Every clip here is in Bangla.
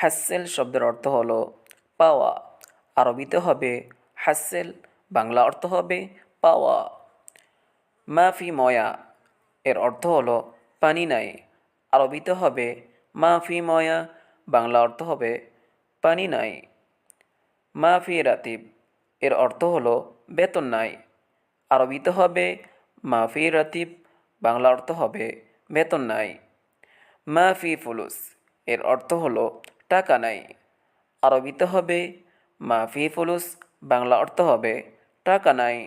হাসেল শব্দের অর্থ হলো পাওয়া। আরবিতে হবে হাসেল, বাংলা অর্থ হবে পাওয়া। মাফি ময়া, এর অর্থ হলো পানি নাই। আরবিতে হবে মাফি ময়া, বাংলা অর্থ হবে পানি নাই। মাফি রাতিব, এর অর্থ হলো বেতন নাই। আরবিতে হবে মাফি রাতিব, বাংলা অর্থ হবে বেতন নাই। মাফি ফুলুস, এর অর্থ হলো টাকা নাই। আরবিতে হবে, মাফি ফুলুস বাংলা অর্থ হবে, টাকা নাই।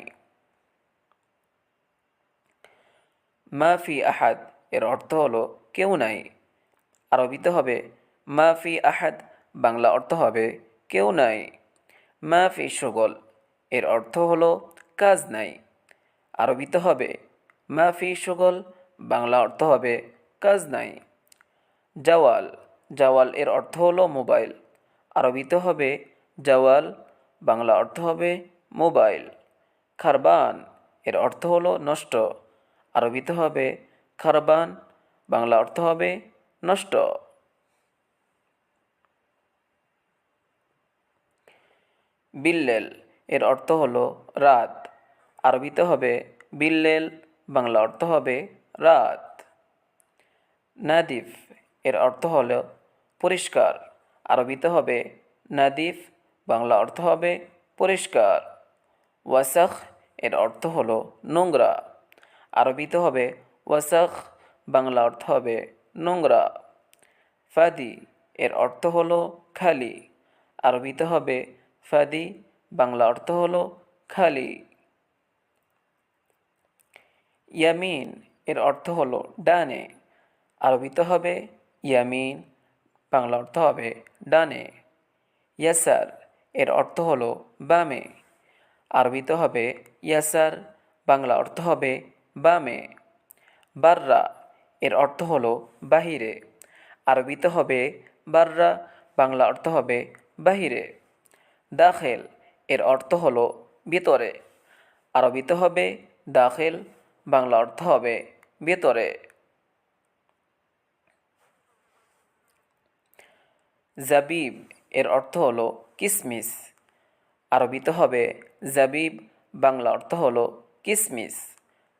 মাফি আহাদ, এর অর্থ হলো কেউ নাই। আরবিতে হবে, মাফি আহাদ, বাংলা অর্থ হবে কেউ নাই। মাফি সুগল, এর অর্থ হলো কাজ নাই। আরবিতে হবে, মাফি সুগল, বাংলা অর্থ হবে কাজ নাই। জাওয়াল জাওয়াল এর অর্থ হলো মোবাইল। আরবিতে হবে জাওয়াল, বাংলা অর্থ হবে মোবাইল। খারবান এর অর্থ হলো নষ্ট। আরবিতে হবে খারবান, বাংলা অর্থ হবে নষ্ট। বিল্লেল এর অর্থ হলো রাত। আরবিতে হবে বিল্লেল, বাংলা অর্থ হবে রাত। নাদিফ এর অর্থ হল পরিষ্কার। আরবিতে হবে নাদিফ, বাংলা অর্থ হবে পরিষ্কার। ওয়াসাখ এর অর্থ হল নোংরা। আরবিতে হবে ওয়াসাখ, বাংলা অর্থ হবে নোংরা। ফাদি এর অর্থ হল খালি। আরবিতে হবে ফাদি, বাংলা অর্থ হল খালি। ইয়ামিন এর অর্থ হলো ডানে। আরবিতে হবে ইয়ামিন, বাংলা অর্থ হবে ডানে। ইয়াসার, এর অর্থ হলো বামে। আরবিতে হবে ইয়াসার, বাংলা অর্থ হবে বামে। বাররা, এর অর্থ হলো বাহিরে। আরবিতে হবে বাররা, বাংলা অর্থ হবে বাহিরে। দাখেল, এর অর্থ হলো ভিতরে। আরবিতে হবে দাখেল, বাংলা অর্থ হবে ভিতরে। জাবিব এর অর্থ হলো কিসমিস। আরবিতে হবে জাবিব, বাংলা অর্থ হলো কিসমিস।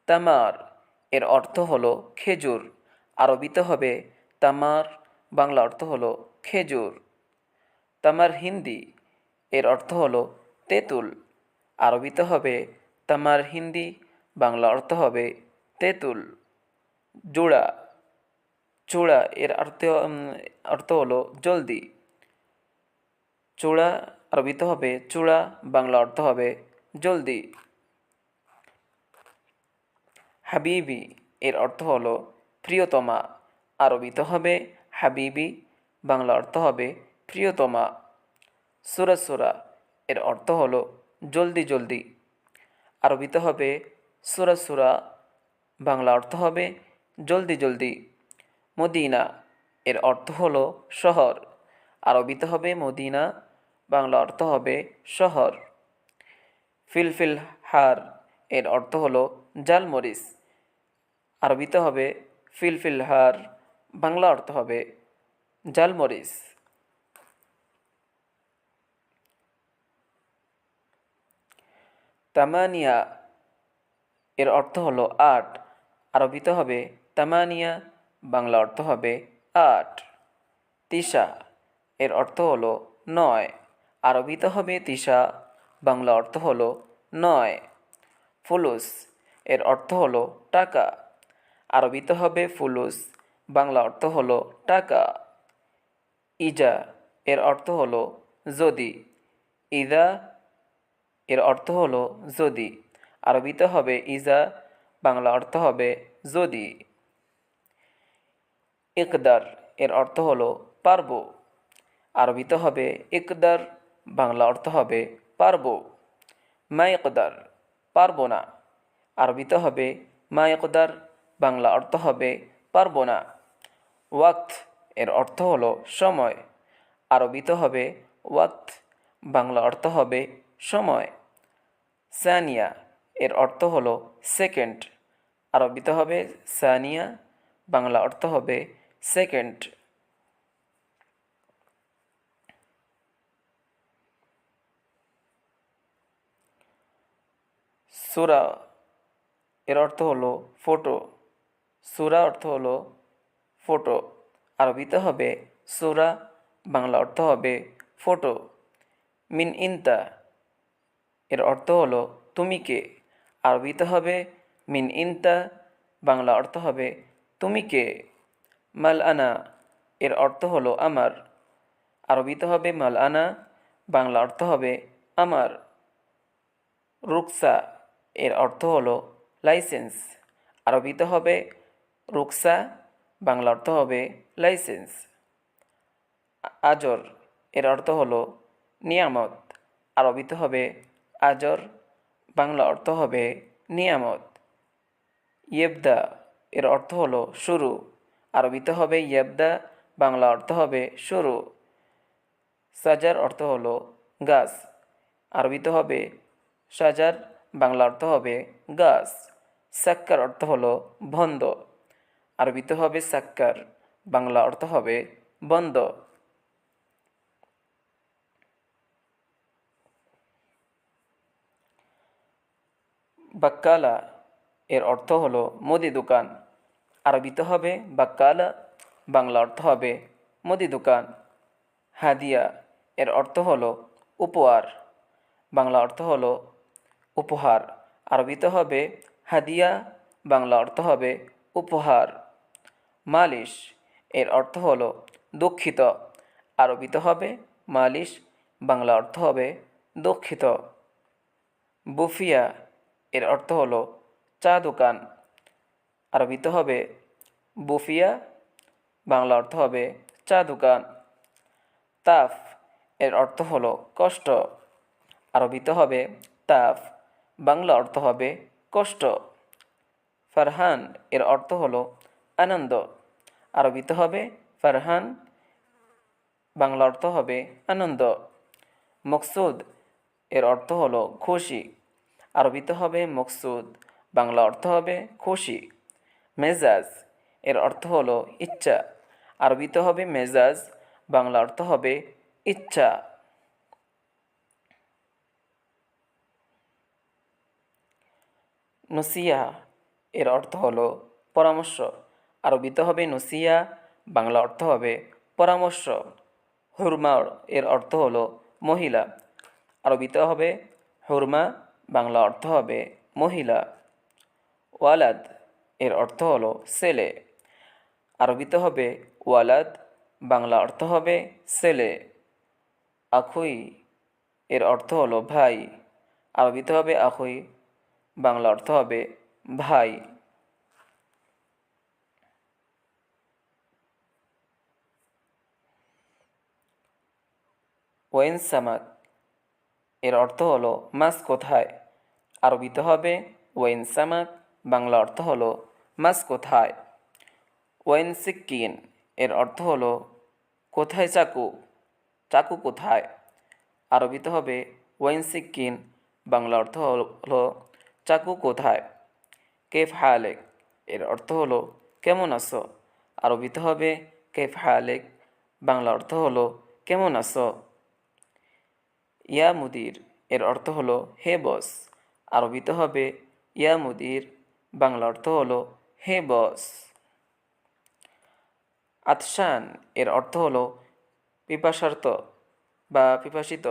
তামার এর অর্থ হলো খেজুর। আরবিতে হবে তামার, বাংলা অর্থ হলো খেজুর। তামার হিন্দি এর অর্থ হলো তেঁতুল। আরবিতে হবে তামার হিন্দি, বাংলা অর্থ হবে তেঁতুল। জোড়া চূড়া এর অর্থ অর্থ হলো জলদি চূড়া আরবিতে হবে চূড়া বাংলা অর্থ হবে জলদি হাবিবি এর অর্থ হলো প্রিয়তমা আরবিতে হবে হাবিবি বাংলা অর্থ হবে প্রিয়তমা সুরা সুরা এর অর্থ হলো জলদি জলদি আরবিতে হবে সুরা সুরা বাংলা অর্থ হবে জলদি জলদি মদিনা। এর অর্থ হলো শহর। আরবিতে হবে মদিনা, বাংলা অর্থ হবে শহর। ফিলফিল হার, এর অর্থ হলো জালমরিচ আরবিতে হবে ফিলফিল হার, বাংলা অর্থ হবে জালমরিচ তামানিয়া, এর অর্থ হলো আট। আরবিতে হবে তামানিয়া বাংলা অর্থ হবে আট। তিসা এর অর্থ হলো নয়। আরবিতে হবে তিসা বাংলা অর্থ হলো নয়। ফুলুস, এর অর্থ হলো টাকা। আরবিতে হবে ফুলুস, বাংলা অর্থ হলো টাকা। ইজা, এর অর্থ হলো যদি। ইদা, এর অর্থ হলো যদি। আরবিতে হবে ইজা, বাংলা অর্থ হবে যদি। ইকদার এর অর্থ হলো পারব। আরবিতে হবে ইকদার, বাংলা অর্থ হবে পারব। মা ইকদার, পারব না। আরবিতে হবে মা ইকদার, বাংলা অর্থ হবে পারব না। ওয়াক্ত এর অর্থ হলো সময়। আরবিতে হবে ওয়াক্ত, বাংলা অর্থ হবে সময়। সানিয়া এর অর্থ হলো সেকেন্ড। আরবিতে হবে সানিয়া, বাংলা অর্থ হবে সেকেন্ড। সুরা, এর অর্থ হলো ফোটো সুরা অর্থ হলো ফোটো আরবিতে হবে সুরা, বাংলা অর্থ হবে ফোটো মিন ইন্তা, এর অর্থ হলো তুমি কে। আরবিতে হবে মিন ইন্তা, বাংলা অর্থ হবে তুমি কে। মাল আনা এর অর্থ হলো আমার। আরবিতে হবে মাল আনা বাংলা অর্থ হবে আমার। রুকসা, এর অর্থ হলো লাইসেন্স। আরবিতে হবে রুকসা, বাংলা অর্থ হবে লাইসেন্স। আজর, এর অর্থ হলো নিয়ামত। আরবিতে হবে আজর, বাংলা অর্থ হবে নিয়ামত। ইয়েবদা এর অর্থ হলো শুরু। আরবিতে হবে ইয়েবদা, বাংলা অর্থ হবে শুরু সাজার অর্থ হলো গাছ। আরবিতে হবে সাজার, বাংলা অর্থ হবে গাছ। সাক্কার অর্থ হলো বন্ধ। আরবিতে হবে সাক্কার, বাংলা অর্থ হবে বন্ধ। বাক্কালা, এর অর্থ হলো মুদি দোকান। আরবিতে হবে বাক্কালা বাংলা অর্থ হবে। মুদি দোকান। হাদিয়া। এর অর্থ হলো উপহার। বাংলা অর্থ হলো উপহার। আরবিতে হবে হাদিয়া। বাংলা অর্থ হবে উপহার। মালিশ। এর অর্থ হলো দুঃখিত। আরবিতে হবে মালিশ। বাংলা অর্থ হবে দুঃখিত। বুফিয়া। এর অর্থ হলো চা দোকান। আরবিতে হবে। বুফিয়া, বাংলা অর্থ হবে চা দোকান। তাফ এর অর্থ হলো কষ্ট। আরবিতে হবে তাফ, বাংলা অর্থ হবে কষ্ট। ফারহান এর অর্থ হলো আনন্দ। আরবিতে হবে ফারহান, বাংলা অর্থ হবে আনন্দ। মকসুদ এর অর্থ হলো খুশি। আরবিতে হবে মকসুদ, বাংলা অর্থ হবে খুশি। মেজাজ। এর অর্থ হলো ইচ্ছা। আরবিতে হবে মেজাজ, বাংলা অর্থ হবে ইচ্ছা। নসিয়া, এর অর্থ হলো পরামর্শ। আরবিতে হবে নসিয়া, বাংলা অর্থ হবে পরামর্শ। হুরমা এর অর্থ হলো মহিলা। আরবিতে হবে হুরমা, বাংলা অর্থ হবে মহিলা। ওয়ালাদ এর অর্থ হলো ছেলে। আরবিতে হবে ওয়ালাদ, বাংলা অর্থ হবে ছেলে। আখুই, এর অর্থ হলো ভাই। আরবিতে হবে আখুই, বাংলা অর্থ হবে ভাই। ওয়েন সামাক, এর অর্থ হলো মাছ কোথায়? আরবিতে হবে ওয়েন সামাক, বাংলা অর্থ হলো মাছ কোথায়? ওয়েন সিক্কিন, এর অর্থ হলো, কোথায় চাকু? চাকু কোথায়? আরবিতে হবে, ওয়েন সিক্কিন, বাংলা অর্থ হলো, চাকু কোথায়? কেফ হালেক এর অর্থ হলো, কেমন আছো? আরবিতে হবে, কেফ হালেক বাংলা অর্থ হলো, কেমন আছো? ইয়া মুদির, এর অর্থ হলো, হে বস। আরবিতে হবে, ইয়া মুদির, বাংলা অর্থ হলো হে বস। আতশান, এর অর্থ হলো পিপাসার্থ বা পিপাসিত।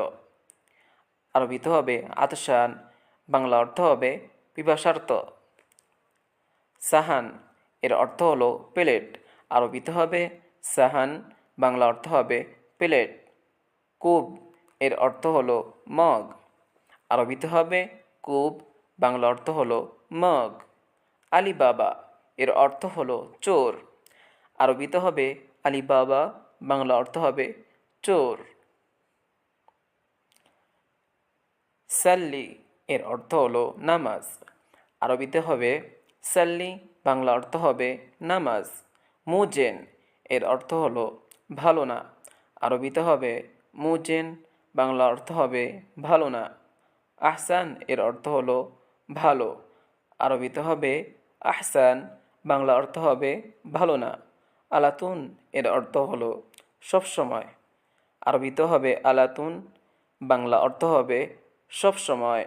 আরবিতে হবে আতশান, বাংলা অর্থ হবে পিপাসার্থ সাহান, এর অর্থ হলো প্লেট। আরবিতে হবে সাহান, বাংলা অর্থ হবে প্লেট। কুব, এর অর্থ হলো মগ। আরবিতে হবে কুব, বাংলা অর্থ হলো মগ। আলী বাবা এর অর্থ হলো চোর। আরবিতে হবে আলী বাবা বাংলা অর্থ হবে চোর। সাল্লি এর অর্থ হলো নামাজ। আরবিতে হবে সাল্লি, বাংলা অর্থ হবে নামাজ। মুজেন এর অর্থ হলো ভালো না। আরবিতে হবে মুজেন, বাংলা অর্থ হবে ভালো না। আহসান এর অর্থ হলো ভালো। আরবিতে হবে আহসান বাংলা অর্থ হবে ভালো না। আলাতুন এর অর্থ হলো সবসময় আরবিতে হবে আলাতুন, বাংলা অর্থ হবে সবসময়